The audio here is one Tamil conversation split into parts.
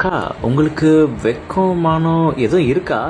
அக்கா உங்களுக்கு வெக்கம் எதுவும் இருக்கா?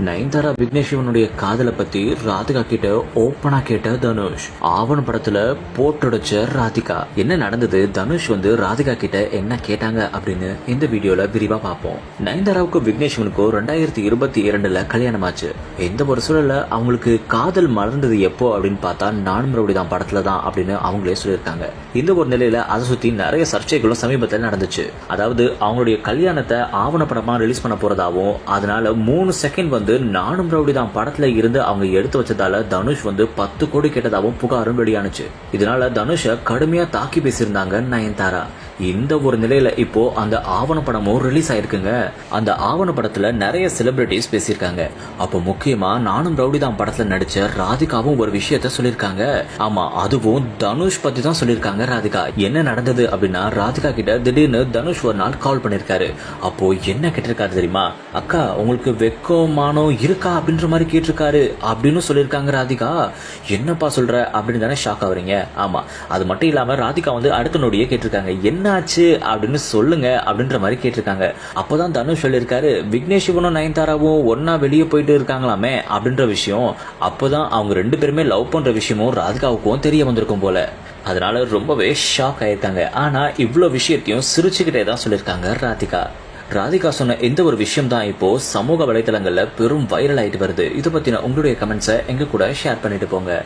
நயன்தாரா விக்னேஷ் சிவனுடைய காதலை பத்தி ராதிகா கிட்ட ஓப்பனா கேட்ட தனுஷ். ஆவண படத்துல போட்டுடைச்ச ராதிகா. என்ன நடந்தது? தனுஷ் வந்து ராதிகா கிட்ட என்ன கேட்டாங்க அப்படின்னு இந்த வீடியோல விரிவா பார்ப்போம். நயன்தாராவுக்கும் விக்னேஷ் சிவனுக்கும் ரெண்டாயிரத்தி இருபத்தி இரண்டுல கல்யாணம் ஆச்சு எந்த ஒரு சூழல்ல அவங்களுக்கு காதல் மலர்ந்தது எப்போ அப்படின்னு பார்த்தா நான் மறுபடி தான் படத்துல தான் அப்படின்னு அவங்களே சொல்லியிருக்காங்க. இந்த ஒரு நிலையில அதை சுத்தி நிறைய சர்ச்சைகளும் சமீபத்தில் நடந்துச்சு. அதாவது அவங்களுடைய கல்யாணத்தை ஆவணப்படமா ரிலீஸ் பண்ண போறதாவும் அதனால மூணு செகண்ட் வந்து வந்து நானும் ரவுடி தான் படத்துல இருந்து அவங்க எடுத்து வச்சதால தனுஷ் வந்து பத்து கோடி கேட்டதாகவும் புகாரும் வெளியானுச்சு. இதனால தனுஷை கடுமையா தாக்கி பேசியிருந்தாங்க நயன்தாரா. இந்த ஒரு நிலையில இப்போ அந்த ஆவண படமும் ரிலீஸ் ஆயிருக்குங்க. அந்த ஆவண படத்துல நிறைய செலிபிரிட்டிஸ் பேசியிருக்காங்க. அப்போ முக்கியமா நானும் ரவுடி தான் படத்துல நடிச்ச ராதிகாவும் ஒரு விஷயத்த சொல்லியிருக்காங்க. ஆமா அதுவும் தனுஷ் பத்தி தான் சொல்லியிருக்காங்க ராதிகா. என்ன நடந்தது அப்படின்னா ராதிகா கிட்ட திடீர்னு தனுஷ் ஒரு நாள் கால் பண்ணிருக்காரு அப்போ என்ன கேட்டிருக்காரு தெரியுமா? அக்கா உங்களுக்கு வெக்கமானோ இருக்கா? அப்படின்ற மாதிரி கேட்டிருக்காரு. அப்படின்னு சொல்லியிருக்காங்க ராதிகா. என்னப்பா சொல்ற? அப்படின்னு தானே ஷாக் ஆகுறீங்க. ஆமா அது மட்டும் இல்லாம ராதிகா வந்து அடுத்த நொடியே கேட்டிருக்காங்க. என்ன என்னாச்சு அப்படின்னு சொல்லுங்க அப்படின்ற மாதிரி கேட்டிருக்காங்க. அப்போதான் தனுஷ் சொல்லியிருக்காரு விக்னேஷ் சிவனும் நயன்தாராவும் ஒன்னா வெளியே போயிட்டு இருக்காங்களாமே அப்படின்ற விஷயம். அப்போதான் அவங்க ரெண்டு பேருமே லவ் பண்ற விஷயமும் ராதிகாவுக்கும் தெரிய வந்திருக்கும் போல. அதனால ரொம்பவே ஷாக் ஆயிருக்காங்க. ஆனா இவ்வளோ விஷயத்தையும் சிரிச்சுக்கிட்டே தான் சொல்லியிருக்காங்க ராதிகா. ராதிகா சொன்ன எந்த ஒரு விஷயம் தான் இப்போ சமூக வலைதளங்கள்ல பெரும் வைரல் ஆயிட்டு வருது. இதை பத்தின உங்களுடைய கமெண்ட்ஸை எங்க கூட ஷேர் பண்ணிட்டு போங்க.